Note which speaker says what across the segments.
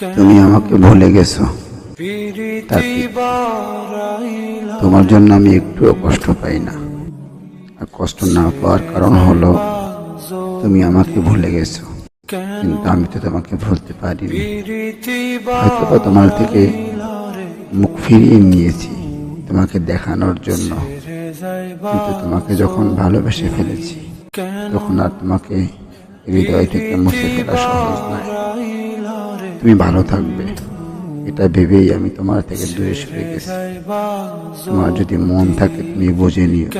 Speaker 1: তুমি আমাকে ভুলে গেছো। তোমার জন্য আমি একটুও কষ্ট পাই না। আর কষ্ট না পাওয়ার কারণ হলো তুমি আমাকে ভুলে গেছো। কিন্তু আমি তো তোমাকে ভুলতে পারিনি। হয়তো তোমার থেকে মুখ ফিরিয়ে নিয়েছি তোমাকে দেখানোর জন্য। কিন্তু তোমাকে যখন ভালোবেসে ফেলেছি, তখন আর তোমাকে হৃদয় থেকে মুছে ফেলা সহজ নয়। তুমি ভালো থাকবে। এটা ভেবেই আমি তোমার থেকে দূরে সরে গেছি। তোমার যদি মন থাকে, তুমি বুঝে নিও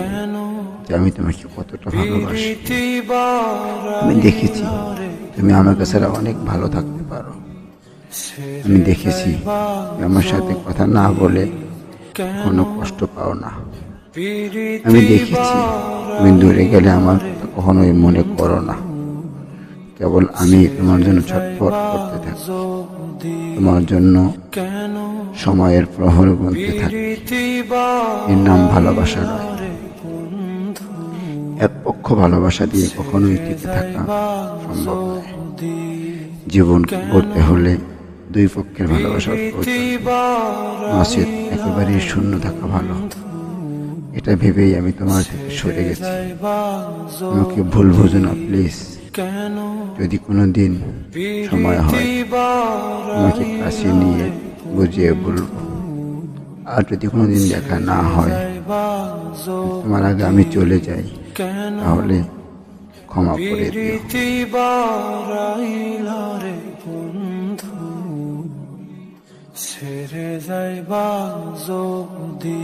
Speaker 1: যে আমি তোমাকে কতটা ভালোবাসি। আমি দেখেছি, তুমি আমাকে ছাড়া অনেক ভালো থাকতে পারো। আমি দেখেছি আমার সাথে কথা না বলে কোনো কষ্ট পাও না। আমি দেখেছি, তুমি দূরে গেলে আমার কখনোই মনে করো না। কেবল আমি তোমার জন্য ছটফট করতে থাকি। তোমার জন্য সময়ের প্রহর গুনতে থাকি। এর নাম ভালোবাসা নয়। এক পক্ষ ভালোবাসা দিয়ে কখনোই টিকে থাকা সম্ভব জীবন করতে হলে দুই পক্ষের প্রয়োজন নচেত একেবারেই শূন্য থাকা ভালো। এটা ভেবেই আমি তোমার থেকে সরে গেছি। আমাকে ভুল বুঝো না, প্লিজ। যদি কোনো দিন সময় হয় তোমাকে কাছে নিয়ে বুঝিয়ে বলব। আর যদি কোনো দিন দেখা না হয় তোমার আগে আমি চলে যাই তাহলে ক্ষমা করে দিও।
Speaker 2: ছেড়ে যাইবা যদি।